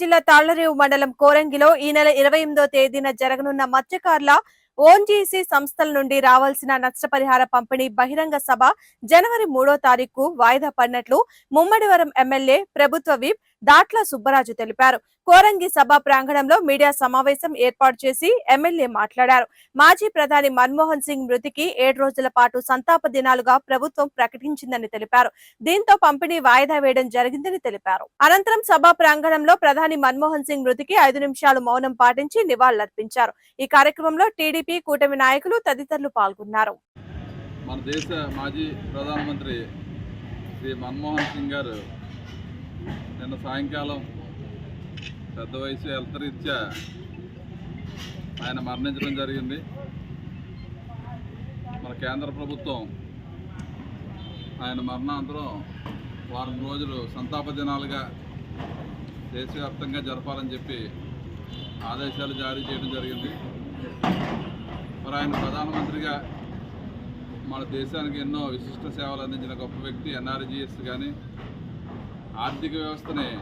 జిల్లా తాళ్ళరేవు మండలం కోరంగిలో ఈ నెల ఇరవై ఎనిమిదో తేదీన జరగనున్న మత్స్యకారుల ఓన్జీసీ సంస్థల నుండి రావాల్సిన నష్టపరిహార పంపిణీ బహిరంగ సభ జనవరి మూడో తారీఖు వాయిదా పడినట్లు ముమ్మడివరం ఎమ్మెల్యే ప్రభుత్వ విప్ దాట్ల సుబ్బరాజు తెలిపారు. కోరంగి సభ ప్రాంగణంలో మీడియా సమావేశం ఏర్పాటు చేసి ఎమ్మెల్యే మాట్లాడారు. మాజీ ప్రధాని మన్మోహన్ సింగ్ మృతికి ఏడు రోజుల పాటు సంతాప దినాలుగా ప్రభుత్వం ప్రకటించిందని తెలిపారు. దీంతో పంపిణీ వాయిదా వేయడం జరిగిందని తెలిపారు. అనంతరం సభా ప్రాంగణంలో ప్రధాని మన్మోహన్ సింగ్ మృతికి ఐదు నిమిషాలు మౌనం పాటించి నివాళులర్పించారు. ఈ కార్యక్రమంలో టీడీపీ కూటమి నాయకులు తదితరులు పాల్గొన్నారు. మన దేశ మాజీ ప్రధానమంత్రి శ్రీ మన్మోహన్ సింగ్ గారు నిన్న సాయంకాలం పెద్ద వయసు హెల్త్ ఆయన మరణించడం జరిగింది. మన కేంద్ర ప్రభుత్వం ఆయన మరణాంతరం వారం రోజులు సంతాప దినాలుగా దేశవ్యాప్తంగా జరపాలని చెప్పి ఆదేశాలు జారీ చేయడం జరిగింది. మరి ఆయన ప్రధానమంత్రిగా మన దేశానికి ఎన్నో విశిష్ట సేవలు అందించిన గొప్ప వ్యక్తి ఎన్ఆర్జీఎస్ కానీ ఆర్థిక వ్యవస్థని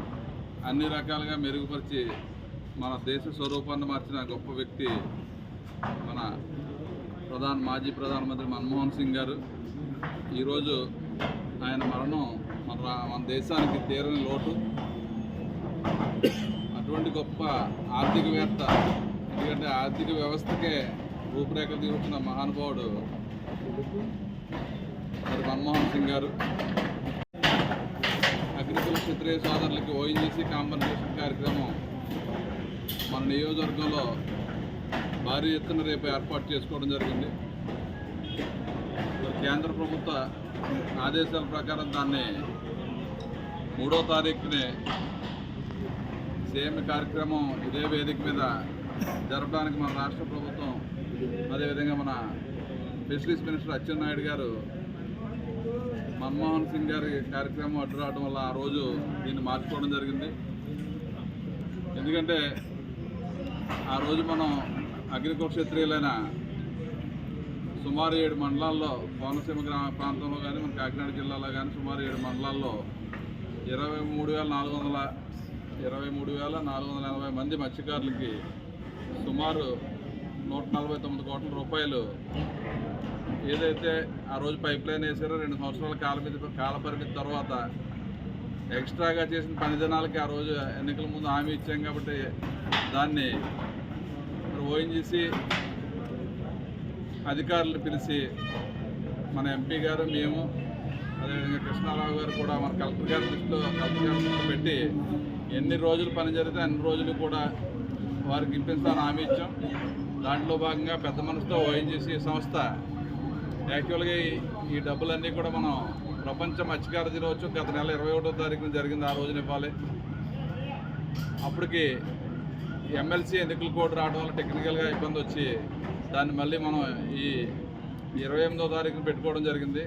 అన్ని రకాలుగా మెరుగుపరిచి మన దేశ స్వరూపాన్ని మార్చిన గొప్ప వ్యక్తి మన ప్రధాన మాజీ ప్రధానమంత్రి మన్మోహన్ సింగ్ గారు. ఈరోజు ఆయన మరణం మన రా- మన దేశానికి తీరని లోటు. అటువంటి గొప్ప ఆర్థికవేత్త ఎందుకంటే ఆర్థిక వ్యవస్థకే రూపురేఖలు తీసుకున్న మహానుభావుడు మరి మన్మోహన్ సింగ్ గారు. అగ్రికుల క్షత్రియ సోదరులకి ఓఎన్జీసీ కాంపన్సేషన్ కార్యక్రమం మన నియోజకవర్గంలో భారీ ఎత్తున రేపు ఏర్పాటు చేసుకోవడం జరిగింది. కేంద్ర ప్రభుత్వ ఆదేశాల ప్రకారం దాన్ని మూడో తారీఖునే సేమ్ కార్యక్రమం ఇదే వేదిక మీద జరపడానికి మన రాష్ట్ర ప్రభుత్వం అదేవిధంగా మన ఫెసిలిటీస్ మినిస్టర్ అచ్చెన్నాయుడు గారు మన్మోహన్ సింగ్ గారి కార్యక్రమం అడ్డు రావడం వల్ల ఆ రోజు దీన్ని మార్చుకోవడం జరిగింది. ఎందుకంటే ఆ రోజు మనం అగ్నికుక్షత్రియులైన సుమారు ఏడు మండలాల్లో కోనసీమ గ్రామ ప్రాంతంలో కానీ మన కాకినాడ జిల్లాలో కానీ సుమారు ఏడు మండలాల్లో ఇరవై మూడు వేల నాలుగు వందల ఇరవై మూడు వేల నాలుగు వందల ఎనభై మంది మత్స్యకారులకి సుమారు నూట నలభై తొమ్మిది కోట్ల రూపాయలు ఏదైతే ఆ రోజు పైప్ లైన్ వేసారో రెండు సంవత్సరాల కాల కాల పరిమితి తర్వాత ఎక్స్ట్రాగా చేసిన పని దినాలకి ఆ రోజు ఎన్నికల ముందు హామీ ఇచ్చాం కాబట్టి దాన్ని ఓఎన్జీసీ అధికారులు పిలిచి మన ఎంపీ గారు మేము అదేవిధంగా కృష్ణారావు గారు కూడా మన కలెక్టర్ గారి దృష్టిలో కలెక్టర్ గారి దృష్టిలో పెట్టి ఎన్ని రోజులు పని జరిగితే అన్ని రోజులు కూడా వారికి ఇప్పిస్తాను హామీ ఇచ్చాం. దాంట్లో భాగంగా పెద్ద మనసుతో ఓఎన్జీసీ సంస్థ యాక్చువల్గా ఈ- డబ్బులన్నీ కూడా మనం ప్రపంచ మత్స్యకార దినోత్సవం గత నెల ఇరవై ఒకటో తారీఖున జరిగింది ఆ రోజున ఇవ్వాలి. అప్పటికి ఎమ్మెల్సీ ఎన్నికలు కోడ్ రావడం వల్ల టెక్నికల్గా ఇబ్బంది వచ్చి దాన్ని మళ్ళీ మనం ఈ ఇరవై ఎనిమిదో తారీఖున పెట్టుకోవడం జరిగింది.